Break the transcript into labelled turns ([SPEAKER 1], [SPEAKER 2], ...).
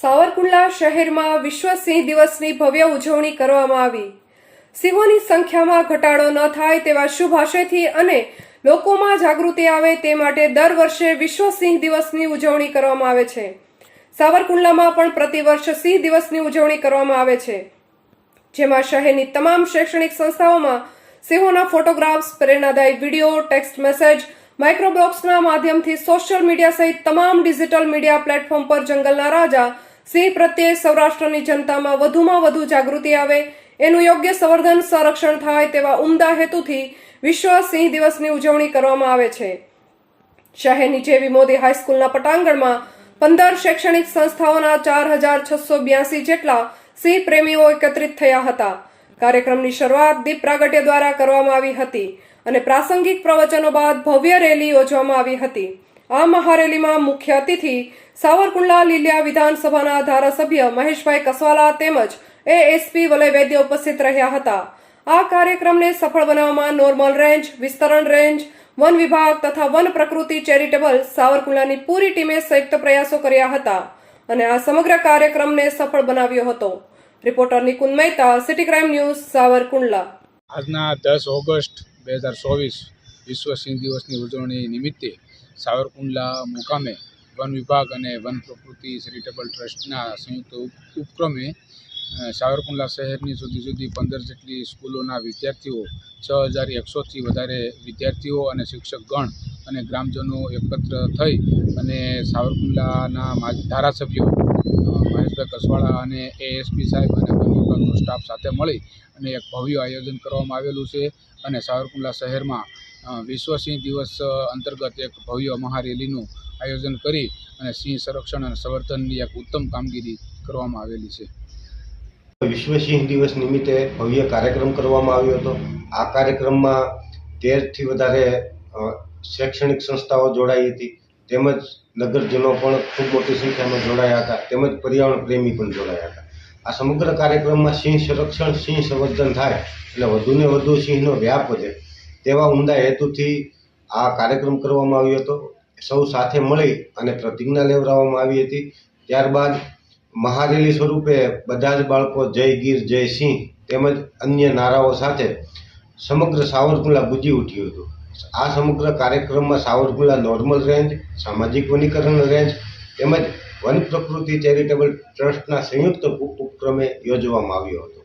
[SPEAKER 1] સાવરકુંડલા શહેરમાં વિશ્વ સિંહ દિવસની ભવ્ય ઉજવણી કરવામાં આવી. સિંહોની સંખ્યામાં ઘટાડો ન થાય તેવા શુભ આશયથી અને લોકોમાં જાગૃતિ આવે તે માટે દર વર્ષે વિશ્વ સિંહ દિવસની ઉજવણી કરવામાં આવે છે. સાવરકુંડલામાં પણ પ્રતિવર્ષ સિંહ દિવસની ઉજવણી કરવામાં આવે છે. જેમાં શહેરની તમામ શૈક્ષણિક સંસ્થાઓમાં સિંહોના ફોટોગ્રાફ્સ, પ્રેરણાદાયી વીડિયો, ટેક્સ્ટ મેસેજ માઇક્રોબ્લોગ્સના માધ્યમથી સોશિયલ મીડિયા સહિત તમામ ડિજિટલ મીડિયા પ્લેટફોર્મ પર જંગલના રાજા સિંહ પ્રત્યે સૌરાષ્ટ્રની જનતામાં વધુમાં વધુ જાગૃતિ આવે, એનું યોગ્ય સંવર્ધન, સંરક્ષણ થાય તેવા ઉમદા હેતુથી વિશ્વ સિંહ દિવસની ઉજવણી કરવામાં આવે છે. શહેરની જેવી મોદી હાઈસ્કૂલના પટાંગણમાં પંદર શૈક્ષણિક સંસ્થાઓના ચાર હજાર છસો બ્યાસી જેટલા સિંહ પ્રેમીઓ એકત્રિત થયા હતા. કાર્યક્રમની શરૂઆત દીપ પ્રાગટ્ય દ્વારા કરવામાં આવી હતી. અને પ્રાસંગિક પ્રવચનો બાદ ભવ્ય રેલી યોજવામાં આવી હતી. આ મહારેલીમાં મુખ્ય અતિથિ સાવરકુંડલા લીલિયા વિધાનસભાના ધારાસભ્ય મહેશભાઈ કસવાલા તેમજ એએસપી વલય વૈદ્ય ઉપસ્થિત રહ્યા હતા. આ કાર્યક્રમને સફળ બનાવવામાં નોર્મલ રેન્જ, વિસ્તરણ રેન્જ, વન વિભાગ તથા વન પ્રકૃતિ ચેરિટેબલ સાવરકુંડલાની પૂરી ટીમે સંયુક્ત પ્રયાસો કર્યા હતા અને આ સમગ્ર કાર્યક્રમને સફળ બનાવ્યો હતો. Reporter Nikunj Mehta city crime news Savarkundla.
[SPEAKER 2] આજના દસ ઓગસ્ટ બે હજાર ચોવીસ વિશ્વ સિંહ દિવસની ઉજવણી નિમિત્તે સાવરકુંડલા મુકામે વન વિભાગ અને વન પ્રકૃતિ ચેરિટેબલ ટ્રસ્ટના સંયુક્ત ઉપક્રમે સાવરકુંડલા શહેરની જુદી જુદી પંદર જેટલી સ્કૂલોના વિદ્યાર્થીઓ, છ હજાર એકસોથી વધારે વિદ્યાર્થીઓ અને શિક્ષકગણ અને ગ્રામજનો એકત્ર થઈ અને સાવરકુંડલાના ધારાસભ્યો મહેશભાઈ કસવાળા અને એએસપી સાહેબ અને વન સ્ટાફ સાથે મળી અને એક ભવ્ય આયોજન કરવામાં આવેલું છે અને સાવરકુંડલા શહેરમાં વિશ્વસિંહ વિશ્વ સિંહ દિવસ અંતર્ગત એક ભવ્ય મહારેલીનું આયોજન કરી અને સિંહ સંરક્ષણ અને સંવર્ધનની એક ઉત્તમ કામગીરી કરવામાં આવેલી છે.
[SPEAKER 3] વિશ્વ સિંહ દિવસ નિમિત્તે ભવ્ય કાર્યક્રમ કરવામાં આવ્યો હતો. આ કાર્યક્રમમાં તેરથી વધારે શૈક્ષણિક સંસ્થાઓ જોડાઈ હતી. તેમજ નગરજનો પણ ખૂબ મોટી સંખ્યામાં જોડાયા હતા. તેમજ પર્યાવરણ પ્રેમી પણ જોડાયા હતા. આ સમગ્ર કાર્યક્રમમાં સિંહ સંરક્ષણ, સિંહ સંવર્ધન થાય એટલે વધુને વધુ સિંહનો વ્યાપ વધે તેવા ઉમદા હેતુથી આ કાર્યક્રમ કરવામાં આવ્યો હતો. સૌ સાથે મળી અને પ્રતિજ્ઞા લેવડાવવામાં આવી હતી. ત્યારબાદ મહારેલી સ્વરૂપે બધા જ બાળકો જય ગીર, જય સિંહ તેમજ અન્ય નારાઓ સાથે સમગ્ર સાવરકુંડલા ગુજી ઉઠ્યું હતું. આ સમગ્ર કાર્યક્રમમાં સાવરકુંડલા નોર્મલ રેન્જ, સામાજિક વનીકરણ રેન્જ તેમજ વન પ્રકૃતિ ચેરિટેબલ ટ્રસ્ટના સંયુક્ત ઉપક્રમે યોજવામાં આવ્યો હતો.